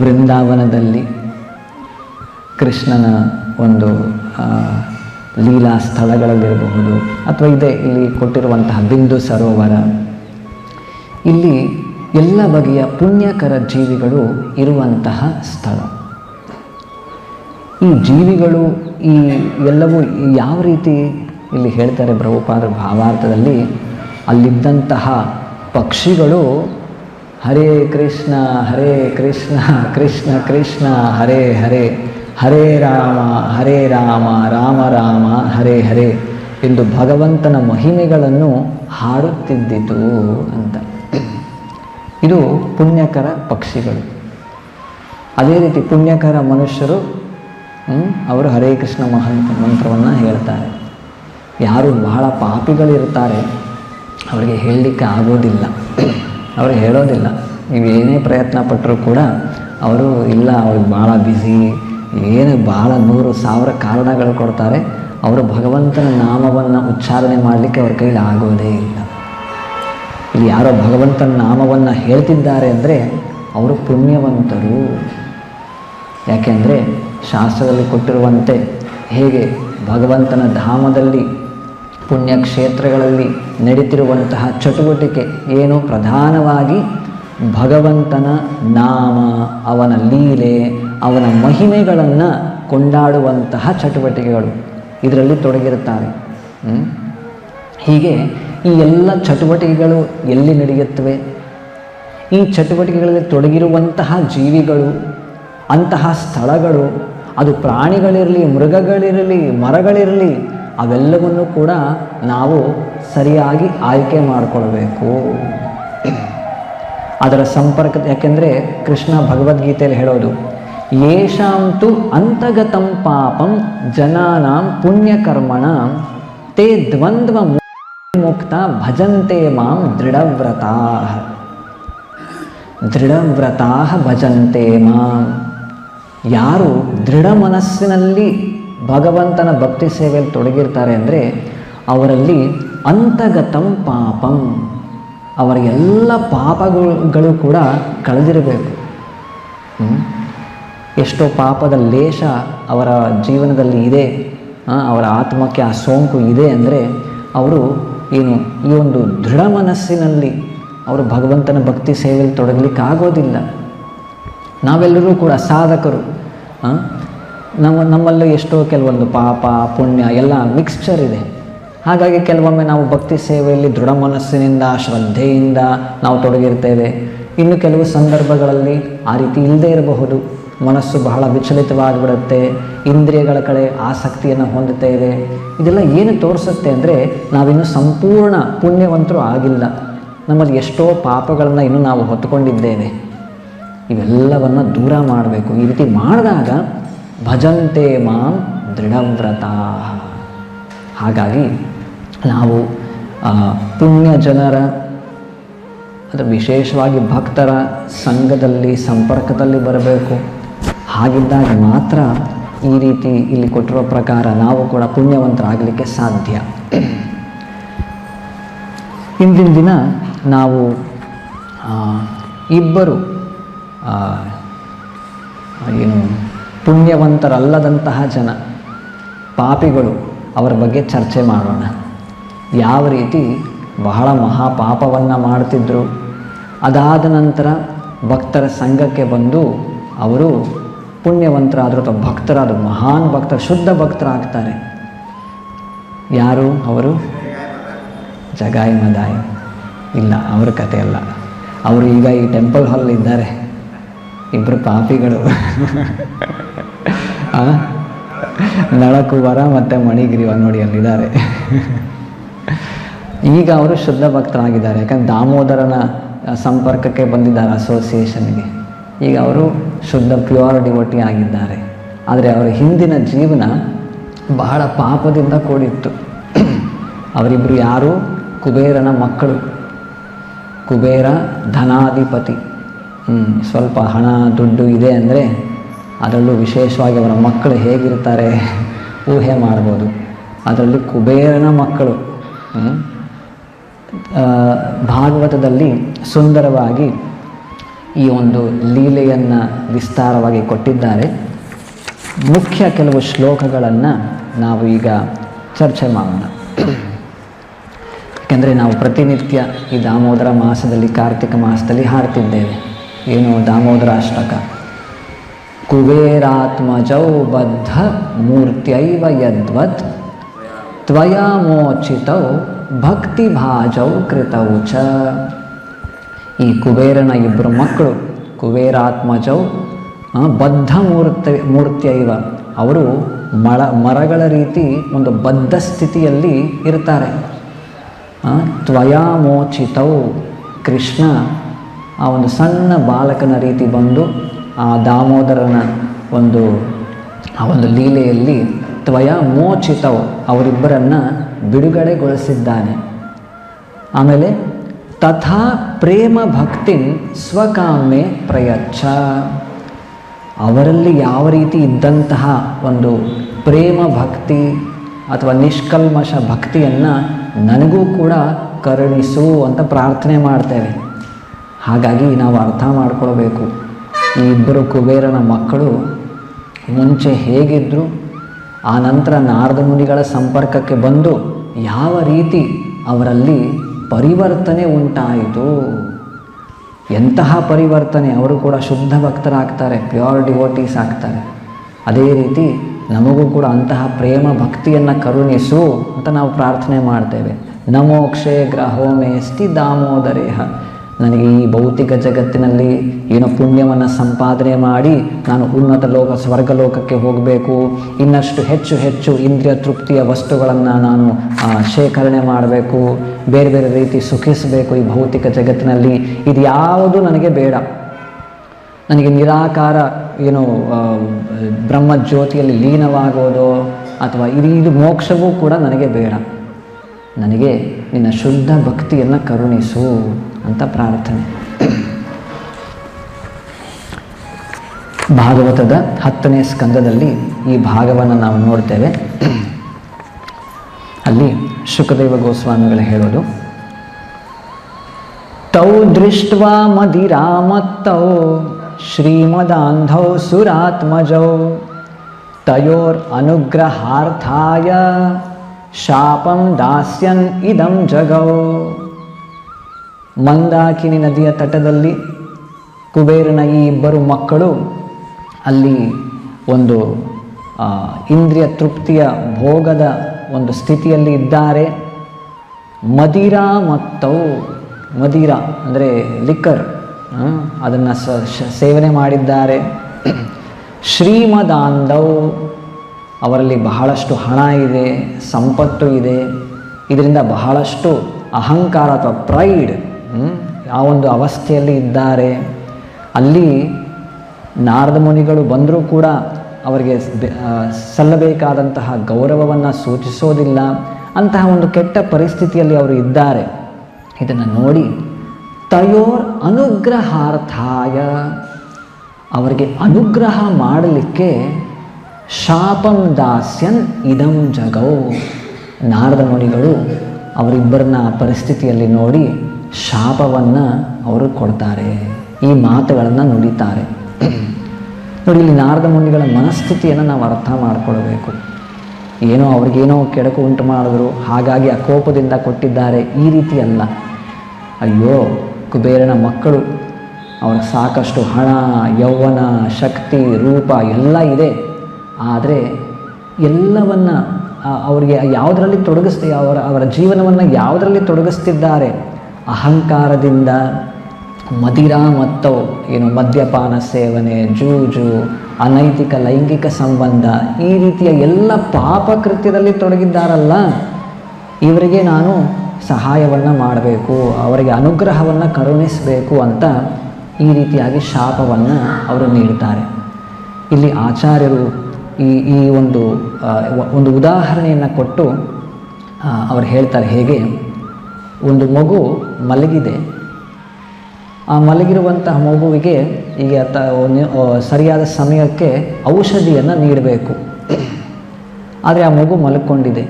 ವೃಂದಾವನದಲ್ಲಿ ಕೃಷ್ಣನ ಒಂದು ಲೀಲಾ ಸ್ಥಳಗಳಲ್ಲಿರಬಹುದು ಅಥವಾ ಇದೆ, ಇಲ್ಲಿ ಕೊಟ್ಟಿರುವಂತಹ ಬಿಂದು ಸರೋವರ. ಇಲ್ಲಿ ಎಲ್ಲ ಬಗೆಯ ಪುಣ್ಯಕರ ಜೀವಿಗಳು ಇರುವಂತಹ ಸ್ಥಳ. ಈ ಜೀವಿಗಳು ಈ ಎಲ್ಲವೂ ಯಾವ ರೀತಿ ಇಲ್ಲಿ ಹೇಳ್ತಾರೆ ಪ್ರಭುಪಾದರ ಭಾವಾರ್ಥದಲ್ಲಿ, ಅಲ್ಲಿದ್ದಂತಹ ಪಕ್ಷಿಗಳು ಹರೇ ಕೃಷ್ಣ ಹರೇ ಕೃಷ್ಣ ಕೃಷ್ಣ ಕೃಷ್ಣ, ಹರೇ ಹರೇ ಹರೇ ರಾಮ ಹರೇ ರಾಮ ರಾಮ ರಾಮ, ಹರೇ ಹರೇ ಎಂದು ಭಗವಂತನ ಮಹಿಮೆಗಳನ್ನು ಹಾಡುತ್ತಿದ್ದಿತು ಅಂತ. ಇದು ಪುಣ್ಯಕರ ಪಕ್ಷಿಗಳು. ಅದೇ ರೀತಿ ಪುಣ್ಯಕರ ಮನುಷ್ಯರು ಅವರು ಹರೇ ಕೃಷ್ಣ ಮಹಂತ ಮಂತ್ರವನ್ನು ಹೇಳ್ತಾರೆ. ಯಾರು ಬಹಳ ಪಾಪಿಗಳಿರ್ತಾರೆ ಅವರಿಗೆ ಹೇಳಲಿಕ್ಕೆ ಆಗೋದಿಲ್ಲ. ಅವರು ಹೇಳೋದಿಲ್ಲ. ನೀವು ಏನೇ ಪ್ರಯತ್ನ ಪಟ್ಟರೂ ಕೂಡ ಅವರು, ಇಲ್ಲ, ಅವ್ರಿಗೆ ಭಾಳ ಬ್ಯುಸಿ ಏನು ಭಾಳ ನೂರು ಸಾವಿರ ಕಾರಣಗಳು ಕೊಡ್ತಾರೆ. ಅವರು ಭಗವಂತನ ನಾಮವನ್ನು ಉಚ್ಚಾರಣೆ ಮಾಡಲಿಕ್ಕೆ ಅವ್ರ ಕೈಲಿ ಆಗೋದೇ ಇಲ್ಲ. ಇಲ್ಲಿ ಯಾರೋ ಭಗವಂತನ ನಾಮವನ್ನು ಹೇಳ್ತಿದ್ದಾರೆ ಅಂದರೆ ಅವರು ಪುಣ್ಯವಂತರು. ಯಾಕೆಂದರೆ ಶಾಸ್ತ್ರದಲ್ಲಿ ಕೊಟ್ಟಿರುವಂತೆ ಹೇಗೆ ಭಗವಂತನ ಧಾಮದಲ್ಲಿ ಪುಣ್ಯಕ್ಷೇತ್ರಗಳಲ್ಲಿ ನಡೀತಿರುವಂತಹ ಚಟುವಟಿಕೆ ಏನು ಪ್ರಧಾನವಾಗಿ ಭಗವಂತನ ನಾಮ, ಅವನ ಲೀಲೆ, ಅವನ ಮಹಿಮೆಗಳನ್ನು ಕೊಂಡಾಡುವಂತಹ ಚಟುವಟಿಕೆಗಳು ಇದರಲ್ಲಿ ತೊಡಗಿರುತ್ತಾರೆ. ಹೀಗೆ ಈ ಎಲ್ಲ ಚಟುವಟಿಕೆಗಳು ಎಲ್ಲಿ ನಡೆಯುತ್ತವೆ? ಈ ಚಟುವಟಿಕೆಗಳಲ್ಲಿ ತೊಡಗಿರುವಂತಹ ಜೀವಿಗಳು, ಅಂತಹ ಸ್ಥಳಗಳು, ಅದು ಪ್ರಾಣಿಗಳಿರಲಿ, ಮೃಗಗಳಿರಲಿ, ಮರಗಳಿರಲಿ ಅವೆಲ್ಲವನ್ನು ಕೂಡ ನಾವು ಸರಿಯಾಗಿ ಆಯ್ಕೆ ಮಾಡಿಕೊಳ್ಬೇಕು. ಅದರ ಸಂಪರ್ಕ, ಯಾಕೆಂದರೆ ಕೃಷ್ಣ ಭಗವದ್ಗೀತೆಯಲ್ಲಿ ಹೇಳೋದು ಯೇಷಾಂತು ಅಂತಗತಂ ಪಾಪಂ ಜನಾನಾಂ ಪುಣ್ಯಕರ್ಮಣ, ತೇ ದ್ವಂದ್ವ ಮುಕ್ತ ಭಜಂತೆ ಮಾಂ ದೃಢವ್ರತಾ. ದೃಢವ್ರತಾ ಭಜಂತೆ ಮಾಂ. ಯಾರು ದೃಢ ಮನಸ್ಸಿನಲ್ಲಿ ಭಗವಂತನ ಭಕ್ತಿ ಸೇವೆಯಲ್ಲಿ ತೊಡಗಿರ್ತಾರೆ ಅಂದರೆ ಅವರಲ್ಲಿ ಅಂತಗತಂ ಪಾಪಂ ಅವರ ಎಲ್ಲ ಪಾಪಗಳು ಕೂಡ ಕಳೆದಿರಬೇಕು? ಎಷ್ಟೋ ಪಾಪದ ಲೇಷ ಅವರ ಜೀವನದಲ್ಲಿ ಇದೆ ಅವರ ಆತ್ಮಕ್ಕೆ ಆ ಸೋಂಕು ಇದೆ ಅಂದರೆ ಅವರು ಏನು, ಈ ಒಂದು ದೃಢ ಮನಸ್ಸಿನಲ್ಲಿ ಅವರು ಭಗವಂತನ ಭಕ್ತಿ ಸೇವೆಯಲ್ಲಿ ತೊಡಗಲಿಕ್ಕೆ ಆಗೋದಿಲ್ಲ ನಾವೆಲ್ಲರೂ ಕೂಡ ಸಾಧಕರು? ನಮ್ಮ ನಮ್ಮಲ್ಲೂ ಎಷ್ಟೋ ಕೆಲವೊಂದು ಪಾಪ, ಪುಣ್ಯ, ಎಲ್ಲ ಮಿಕ್ಸ್ಚರ್ ಇದೆ. ಹಾಗಾಗಿ ಕೆಲವೊಮ್ಮೆ ನಾವು ಭಕ್ತಿ ಸೇವೆಯಲ್ಲಿ ದೃಢ ಮನಸ್ಸಿನಿಂದ, ಶ್ರದ್ಧೆಯಿಂದ ನಾವು ತೊಡಗಿರ್ತೇವೆ. ಇನ್ನು ಕೆಲವು ಸಂದರ್ಭಗಳಲ್ಲಿ ಆ ರೀತಿ ಇಲ್ಲದೇ ಇರಬಹುದು. ಮನಸ್ಸು ಬಹಳ ವಿಚಲಿತವಾಗಿಬಿಡುತ್ತೆ, ಇಂದ್ರಿಯಗಳ ಕಡೆ ಆಸಕ್ತಿಯನ್ನು ಹೊಂದುತ್ತೇವೆ. ಇದೆಲ್ಲ ಏನು ತೋರಿಸುತ್ತೆ ಅಂದರೆ ನಾವಿನ್ನೂ ಸಂಪೂರ್ಣ ಪುಣ್ಯವಂತರು ಆಗಿಲ್ಲ. ನಮ್ಮಲ್ಲಿ ಎಷ್ಟೋ ಪಾಪಗಳನ್ನು ಇನ್ನೂ ನಾವು ಹೊತ್ತುಕೊಂಡಿದ್ದೇವೆ. ಇವೆಲ್ಲವನ್ನು ದೂರ ಮಾಡಬೇಕು. ಈ ರೀತಿ ಮಾಡಿದಾಗ ಭಜಂತೆ ಮಾಂ ದೃಢವ್ರತಾ ಹಾಗಾಗಿ ನಾವು ಪುಣ್ಯ ಜನರ ಅದು ವಿಶೇಷವಾಗಿ ಭಕ್ತರ ಸಂಘದಲ್ಲಿ, ಸಂಪರ್ಕದಲ್ಲಿ ಬರಬೇಕು. ಹಾಗಿದ್ದಾಗ ಮಾತ್ರ ಈ ರೀತಿ ಇಲ್ಲಿ ಕೊಟ್ಟಿರೋ ಪ್ರಕಾರ ನಾವು ಕೂಡ ಪುಣ್ಯವಂತರಾಗಲಿಕ್ಕೆ ಸಾಧ್ಯ. ಇಂದಿನ ದಿನ ನಾವು ಇಬ್ಬರು ಏನು ಪುಣ್ಯವಂತರಲ್ಲದಂತಹ ಜನ, ಪಾಪಿಗಳು ಅವರ ಬಗ್ಗೆ ಚರ್ಚೆ ಮಾಡೋಣ. ಯಾವ ರೀತಿ ಬಹಳ ಮಹಾಪಾಪವನ್ನು ಮಾಡ್ತಿದ್ರು. ಅದಾದ ನಂತರ ಭಕ್ತರ ಸಂಘಕ್ಕೆ ಬಂದು ಅವರು ಪುಣ್ಯವಂತರಾದರು ಅಥವಾ ಭಕ್ತರಾದರು, ಮಹಾನ್ ಭಕ್ತರು, ಶುದ್ಧ ಭಕ್ತರಾಗ್ತಾರೆ. ಯಾರು ಅವರು? ಜಗಾಯಿ ಮದಾಯಿ. ಇಲ್ಲ, ಅವ್ರ ಕತೆ ಅಲ್ಲ. ಅವರು ಈಗ ಈ ಟೆಂಪಲ್ ಹಾಲ್ ಇದ್ದಾರೆ ಇಬ್ಬರು ಪಾಪಿಗಳು. ಆ? ನಳಕುವರ ಮತ್ತು ಮಣಿಗಿರಿ ನೋಡಿ ಅಲ್ಲಿದ್ದಾರೆ ಈಗ ಅವರು ಶುದ್ಧ ಭಕ್ತರಾಗಿದ್ದಾರೆ. ಯಾಕಂದ್ರೆ ದಾಮೋದರನ ಸಂಪರ್ಕಕ್ಕೆ ಬಂದಿದ್ದಾರೆ ಅಸೋಸಿಯೇಷನ್ಗೆ ಈಗ ಅವರು ಶುದ್ಧ ಪ್ಯೂರ್ ಡಿವೋಟಿ ಆಗಿದ್ದಾರೆ. ಆದರೆ ಅವರ ಹಿಂದಿನ ಜೀವನ ಬಹಳ ಪಾಪದಿಂದ ಕೂಡಿತ್ತು. ಅವರಿಬ್ಬರು ಯಾರು? ಕುಬೇರನ ಮಕ್ಕಳು. ಕುಬೇರ ಧನಾಧಿಪತಿ. ಸ್ವಲ್ಪ ಹಣ, ದುಡ್ಡು ಇದೆ ಅಂದರೆ ಅದರಲ್ಲೂ ವಿಶೇಷವಾಗಿ ಅವರ ಮಕ್ಕಳು ಹೇಗಿರ್ತಾರೆ ಊಹೆ ಮಾಡ್ಬೋದು ಅದರಲ್ಲಿ ಕುಬೇರನ ಮಕ್ಕಳು ಭಾಗವತದಲ್ಲಿ ಸುಂದರವಾಗಿ ಈ ಒಂದು ಲೀಲೆಯನ್ನು ವಿಸ್ತಾರವಾಗಿ ಕೊಟ್ಟಿದ್ದಾರೆ. ಮುಖ್ಯ ಕೆಲವು ಶ್ಲೋಕಗಳನ್ನು ನಾವು ಈಗ ಚರ್ಚೆ ಮಾಡೋಣ. ಯಾಕೆಂದರೆ ನಾವು ಪ್ರತಿನಿತ್ಯ ಈ ದಾಮೋದರ ಮಾಸದಲ್ಲಿ, ಕಾರ್ತಿಕ ಮಾಸದಲ್ಲಿ ಹಾಡ್ತಿದ್ದೇವೆ. ಏನು ದಾಮೋದರ ಅಷ್ಟಕ? ಕುಬೇರಾತ್ಮಜೌ ಬದ್ಧ ಮೂರ್ತ್ಯೈವ ಯದ್ವತ್ ತ್ವಯಾ ಮೋಚಿತೌ ಭಕ್ತಿಭಾಜೌ ಕೃತೌ ಚ ಈ ಕುಬೇರನ ಇಬ್ಬರು ಮಕ್ಕಳು, ಕುಬೇರಾತ್ಮಜೌ ಬದ್ಧ ಮೂರ್ತಿ ಮೂರ್ತಿಯೈವ, ಅವರು ಮಳ, ಮರಗಳ ರೀತಿ ಒಂದು ಬದ್ಧ ಸ್ಥಿತಿಯಲ್ಲಿ ಇರ್ತಾರೆ. ತ್ವಯಾ ಮೋಚಿತೌ, ಕೃಷ್ಣ, ಆ ಒಂದು ಸಣ್ಣ ಬಾಲಕನ ರೀತಿ ಬಂದು ಆ ದಾಮೋದರನ ಒಂದು, ಆ ಒಂದು ಲೀಲೆಯಲ್ಲಿ ತ್ವಯ ಮೋಚಿತವು ಅವರಿಬ್ಬರನ್ನು ಬಿಡುಗಡೆಗೊಳಿಸಿದ್ದಾನೆ. ಆಮೇಲೆ, ತಥಾ ಪ್ರೇಮ ಭಕ್ತಿ ಸ್ವಕಾಮೆ ಪ್ರಯಚ್ಛ. ಅವರಲ್ಲಿ ಯಾವ ರೀತಿ ಇದ್ದಂತಹ ಒಂದು ಪ್ರೇಮ ಭಕ್ತಿ ಅಥವಾ ನಿಷ್ಕಲ್ಮಶ ಭಕ್ತಿಯನ್ನು ನನಗೂ ಕೂಡ ಕರುಣಿಸು ಅಂತ ಪ್ರಾರ್ಥನೆ ಮಾಡ್ತೇವೆ. ಹಾಗಾಗಿ ನಾವು ಅರ್ಥ ಮಾಡ್ಕೊಳ್ಬೇಕು. ಈ ಇಬ್ಬರು ಕುಬೇರನ ಮಕ್ಕಳು ಮುಂಚೆ ಹೇಗಿದ್ದರು ಆ ನಂತರ ನಾರದ ಮುನಿಗಳ ಸಂಪರ್ಕಕ್ಕೆ ಬಂದು ಯಾವ ರೀತಿ ಅವರಲ್ಲಿ ಪರಿವರ್ತನೆ ಉಂಟಾಯಿತು? ಎಂತಹ ಪರಿವರ್ತನೆ? ಅವರು ಕೂಡ ಶುದ್ಧ ಭಕ್ತರಾಗ್ತಾರೆ ಪ್ಯೂರ್ ಡಿವೋಟೀಸ್ ಆಗ್ತಾರೆ. ಅದೇ ರೀತಿ ನಮಗೂ ಕೂಡ ಅಂತಹ ಪ್ರೇಮ ಭಕ್ತಿಯನ್ನು ಕರುಣಿಸು ಅಂತ ನಾವು ಪ್ರಾರ್ಥನೆ ಮಾಡ್ತೇವೆ. ನಮೋಕ್ಷೇ ಗ್ರಹೋಮೇಸ್ತಿ ದಾಮೋದರೇಹ. ನನಗೆ ಈ ಭೌತಿಕ ಜಗತ್ತಿನಲ್ಲಿ ಏನೋ ಪುಣ್ಯವನ್ನು ಸಂಪಾದನೆ ಮಾಡಿ ನಾನು ಉನ್ನತ ಲೋಕ, ಸ್ವರ್ಗಲೋಕಕ್ಕೆ ಹೋಗಬೇಕು. ಇನ್ನಷ್ಟು ಹೆಚ್ಚು ಹೆಚ್ಚು ಇಂದ್ರಿಯ ತೃಪ್ತಿಯ ವಸ್ತುಗಳನ್ನು ನಾನು ಶೇಖರಣೆ ಮಾಡಬೇಕು. ಬೇರೆ ಬೇರೆ ರೀತಿ ಸುಖಿಸಬೇಕು ಈ ಭೌತಿಕ ಜಗತ್ತಿನಲ್ಲಿ. ಇದು ಯಾವುದು ನನಗೆ ಬೇಡ. ನನಗೆ ನಿರಾಕಾರ ಏನು ಬ್ರಹ್ಮಜ್ಯೋತಿಯಲ್ಲಿ ಲೀನವಾಗೋದು ಅಥವಾ ಇದು ಇದು ಮೋಕ್ಷವೂ ಕೂಡ ನನಗೆ ಬೇಡ. ನನಗೆ ನಿನ್ನ ಶುದ್ಧ ಭಕ್ತಿಯನ್ನು ಕರುಣಿಸು. ಅಂತ ಪ್ರಾರ್ಥನೆ. ಭಾಗವತದ ಹತ್ತನೇ ಸ್ಕಂದದಲ್ಲಿ ಈ ಭಾಗವನ್ನು ನಾವು ನೋಡ್ತೇವೆ. ಅಲ್ಲಿ ಶುಕದೇವ ಗೋಸ್ವಾಮಿಗಳು ಹೇಳೋದು, ತೌ ದೃಷ್ಟ ಮದಿರಾಮತ್ತೌ, ಶ್ರೀಮದಾಂಧೌ ಸುರಾತ್ಮಜೌ, ತಯೋರ್ ಅನುಗ್ರಹಾರ್ಥಾಯ, ಶಾಪಂ ದಾಸ್ಯನ್ ಇದಂ ಜಗೌ. ಮಂದಾಕಿನಿ ನದಿಯ ತಟದಲ್ಲಿ ಕುಬೇರನ ಈ ಇಬ್ಬರು ಮಕ್ಕಳು ಅಲ್ಲಿ ಒಂದು ಇಂದ್ರಿಯ ತೃಪ್ತಿಯ ಭೋಗದ ಒಂದು ಸ್ಥಿತಿಯಲ್ಲಿ ಇದ್ದಾರೆ. ಮದಿರಾ ಮತ್ತು ಮದಿರಾ ಅಂದರೆ ಲಿಕ್ಕರ್ ಅದನ್ನು ಸೇವನೆ ಮಾಡಿದ್ದಾರೆ. ಶ್ರೀಮದಾಂಧವ್ ಅವರಲ್ಲಿ ಬಹಳಷ್ಟು ಹಣ ಇದೆ, ಸಂಪತ್ತು ಇದೆ. ಇದರಿಂದ ಬಹಳಷ್ಟು ಅಹಂಕಾರ ಅಥವಾ ಪ್ರೈಡ್ ಆ ಒಂದು ಅವಸ್ಥೆಯಲ್ಲಿ ಇದ್ದಾರೆ. ಅಲ್ಲಿ ನಾರದ ಮುನಿಗಳು ಬಂದರೂ ಕೂಡ ಅವರಿಗೆ ಸಲ್ಲಬೇಕಾದಂತಹ ಗೌರವವನ್ನು ಸೂಚಿಸೋದಿಲ್ಲ. ಅಂತಹ ಒಂದು ಕೆಟ್ಟ ಪರಿಸ್ಥಿತಿಯಲ್ಲಿ ಅವರು ಇದ್ದಾರೆ. ಇದನ್ನು ನೋಡಿ ತಯೋರ್ ಅನುಗ್ರಹಾರ್ಥಾಯ. ಅವರಿಗೆ ಅನುಗ್ರಹ ಮಾಡಲಿಕ್ಕೆ ಶಾಪಂ ದಾಸ್ಯನ್ ಇದಂ ಜಗೌ. ನಾರದ ಮುನಿಗಳು ಅವರಿಬ್ಬರನ್ನ ಪರಿಸ್ಥಿತಿಯಲ್ಲಿ ನೋಡಿ ಶಾಪವನ್ನು ಅವರು ಕೊಡ್ತಾರೆ, ಈ ಮಾತುಗಳನ್ನು ನುಡಿತಾರೆ. ನೋಡಿ, ಇಲ್ಲಿ ನಾರದ ಮುನಿಗಳ ಮನಸ್ಥಿತಿಯನ್ನು ನಾವು ಅರ್ಥ ಮಾಡಿಕೊಳ್ಬೇಕು. ಏನೋ ಅವ್ರಿಗೇನೋ ಕೆಡಕು ಉಂಟು ಮಾಡಿದ್ರು, ಹಾಗಾಗಿ ಆ ಕೋಪದಿಂದ ಕೊಟ್ಟಿದ್ದಾರೆ, ಈ ರೀತಿ ಅಲ್ಲ. ಅಯ್ಯೋ, ಕುಬೇರನ ಮಕ್ಕಳು, ಅವರ ಸಾಕಷ್ಟು ಹಣ, ಯೌವನ, ಶಕ್ತಿ, ರೂಪ ಎಲ್ಲ ಇದೆ. ಆದರೆ ಎಲ್ಲವನ್ನು ಅವರಿಗೆ ಯಾವುದರಲ್ಲಿ ತೊಡಗಿಸ್ತಿ, ಅವರ ಅವರ ಜೀವನವನ್ನು ಯಾವುದರಲ್ಲಿ ತೊಡಗಿಸ್ತಿದ್ದಾರೆ? ಅಹಂಕಾರದಿಂದ ಮದಿರಾ ಮತ್ತು, ಏನು ಮದ್ಯಪಾನ ಸೇವನೆ, ಜೂಜು, ಅನೈತಿಕ ಲೈಂಗಿಕ ಸಂಬಂಧ, ಈ ರೀತಿಯ ಎಲ್ಲ ಪಾಪ ಕೃತ್ಯದಲ್ಲಿ ತೊಡಗಿದ್ದಾರಲ್ಲ, ಇವರಿಗೆ ನಾನು ಸಹಾಯವನ್ನು ಮಾಡಬೇಕು, ಅವರಿಗೆ ಅನುಗ್ರಹವನ್ನು ಕರುಣಿಸಬೇಕು ಅಂತ ಈ ರೀತಿಯಾಗಿ ಶಾಪವನ್ನು ಅವರು ನೀಡುತ್ತಾರೆ. ಇಲ್ಲಿ ಆಚಾರ್ಯರು ಈ ಈ ಒಂದು ಒಂದು ಉದಾಹರಣೆಯನ್ನು ಕೊಟ್ಟು ಅವರು ಹೇಳ್ತಾರೆ ಹೇಗೆ ಒಂದು ಮಗು ಮಲಗಿದೆ. ಆ ಮಲಗಿರುವಂತಹ ಮಗುವಿಗೆ ಈಗ ತ ಸರಿಯಾದ ಸಮಯಕ್ಕೆ ಔಷಧಿಯನ್ನು ನೀಡಬೇಕು. ಆದರೆ ಆ ಮಗು ಮಲಕೊಂಡಿದೆ.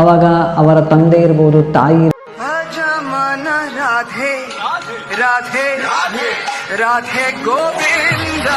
ಆವಾಗ ಅವರ ತಂದೆ ಇರ್ಬೋದು, ತಾಯಿ ರಾಧೆ ರಾಧೆ ರಾಧೆ ಗೋವಿಂದ.